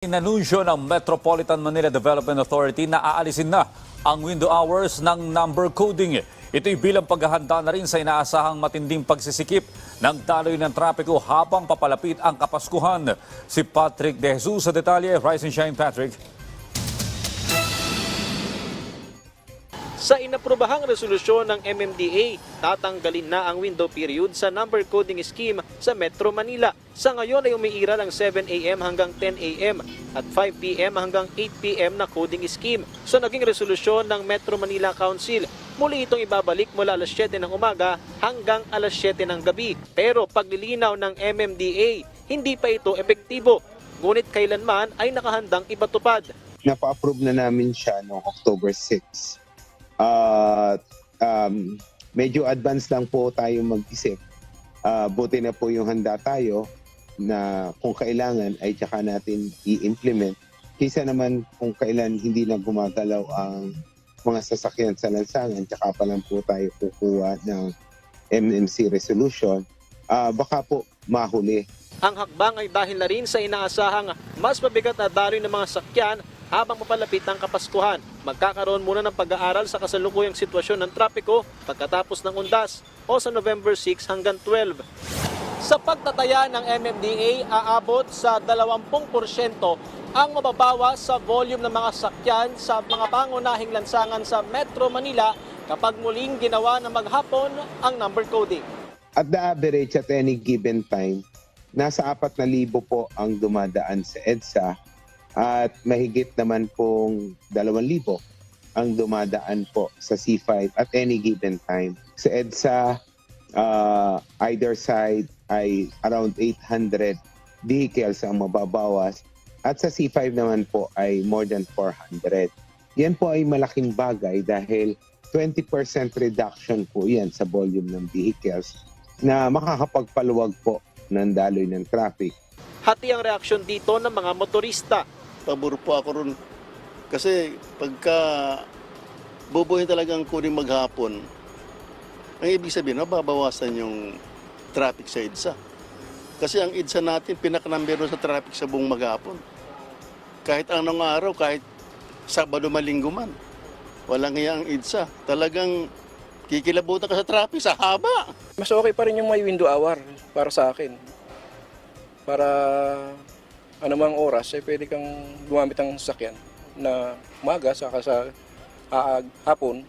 Inanunsyo ng Metropolitan Manila Development Authority na aalisin na ang window hours ng number coding. Ito'y bilang paghahanda na rin sa inaasahang matinding pagsisikip ng daloy ng trapiko habang papalapit ang Kapaskuhan. Si Patrick De Jesus sa detalye. Rise and Shine, Patrick. Sa inaprobahang resolusyon ng MMDA, tatanggalin na ang window period sa number coding scheme sa Metro Manila. Sa ngayon ay umiiral ang 7 a.m. hanggang 10 a.m. at 5 p.m. hanggang 8 p.m. na coding scheme. Sa naging resolusyon ng Metro Manila Council, muli itong ibabalik mula alas 7 ng umaga hanggang alas 7 ng gabi. Pero paglilinaw ng MMDA, hindi pa ito epektibo. Ngunit kailanman ay nakahandang ipatupad. napa-approve na namin siya noong October 6. At um, medyo advance lang po tayo mag-isip. Ah, buti na po yung handa tayo na kung kailangan ay tsaka natin i-implement. Kisa naman kung kailan hindi na gumagalaw ang mga sasakyan sa lansangan, tsaka pa lang po tayo kukuha ng MMC resolution, ah, baka po mahuli Ang hakbang ay dahil na rin sa inaasahang mas mabigat na daloy ng mga sakyan habang mapalapit ang Kapaskuhan. Magkakaroon muna ng pag-aaral sa kasalukuyang sitwasyon ng trapiko pagkatapos ng undas o sa November 6 hanggang 12. Sa pagtataya ng MMDA, aabot sa 20% ang mababawa sa volume ng mga sakyan sa mga pangunahing lansangan sa Metro Manila kapag muling ginawa na maghapon ang number coding. at the average at any given time, nasa 4,000 po ang dumadaan sa EDSA at mahigit naman pong 2,000 ang dumadaan po sa C5 at any given time. Sa EDSA, uh, either side ay around 800 vehicles ang mababawas at sa C5 naman po ay more than 400. Yan po ay malaking bagay dahil 20% reduction po yan sa volume ng vehicles na makakapagpaluwag po ng daloy ng traffic. Hati ang reaksyon dito ng mga motorista. Pabor po ako ron. Kasi pagka bubuhin talagang kuning maghapon, ang ibig sabihin, mababawasan yung traffic sa EDSA. Kasi ang EDSA natin, pinakanambero sa traffic sa buong maghapon. Kahit anong araw, kahit Sabado malinggo man, walang iya ang EDSA. Talagang kikilabutan ka sa traffic sa haba. mas okay pa rin yung may window hour para sa akin. Para anumang oras ay pwede kang gumamit ng sasakyan na umaga saka sa haag, hapon,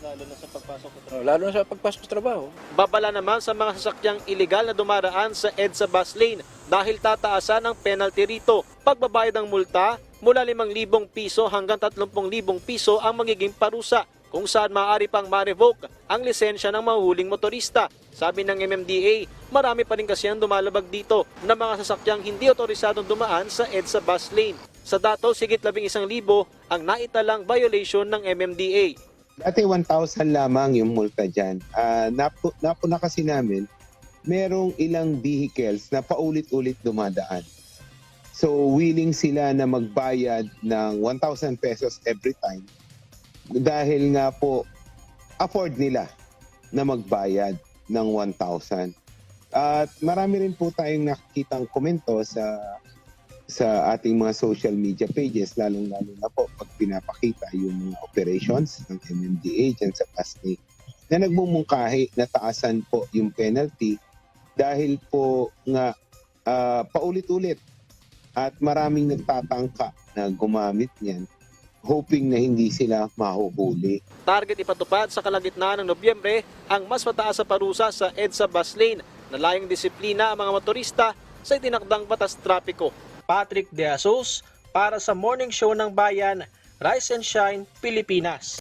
Lalo na sa pagpasok ko. uh, lalo na sa pagpasok sa trabaho. Babala naman sa mga sasakyang iligal na dumaraan sa EDSA bus lane dahil tataasan ng penalty rito. Pagbabayad ng multa, mula 5,000 piso hanggang 30,000 piso ang magiging parusa kung saan maaari pang ma-revoke ang lisensya ng mahuhuling motorista. Sabi ng MMDA, marami pa rin kasi ang dumalabag dito na mga sasakyang hindi otorisadong dumaan sa EDSA bus lane. Sa dato, sigit 11,000 ang naitalang violation ng MMDA. Dati 1,000 lamang yung multa dyan. Uh, napo, napo na kasi namin, merong ilang vehicles na paulit-ulit dumadaan. So willing sila na magbayad ng 1,000 pesos every time dahil nga po afford nila na magbayad ng 1,000. At marami rin po tayong nakikitang komento sa sa ating mga social media pages, lalong-lalo na po pag pinapakita yung mga operations ng MMDA dyan sa PASNI na nagmumungkahi na taasan po yung penalty dahil po nga ah, paulit-ulit at maraming nagtatangka na gumamit niyan hoping na hindi sila mahuhuli. Target ipatupad sa kalagitnaan ng Nobyembre ang mas mataas sa parusa sa EDSA bus lane na layong disiplina ang mga motorista sa itinakdang batas trapiko. Patrick De Asos para sa Morning Show ng Bayan, Rise and Shine, Pilipinas.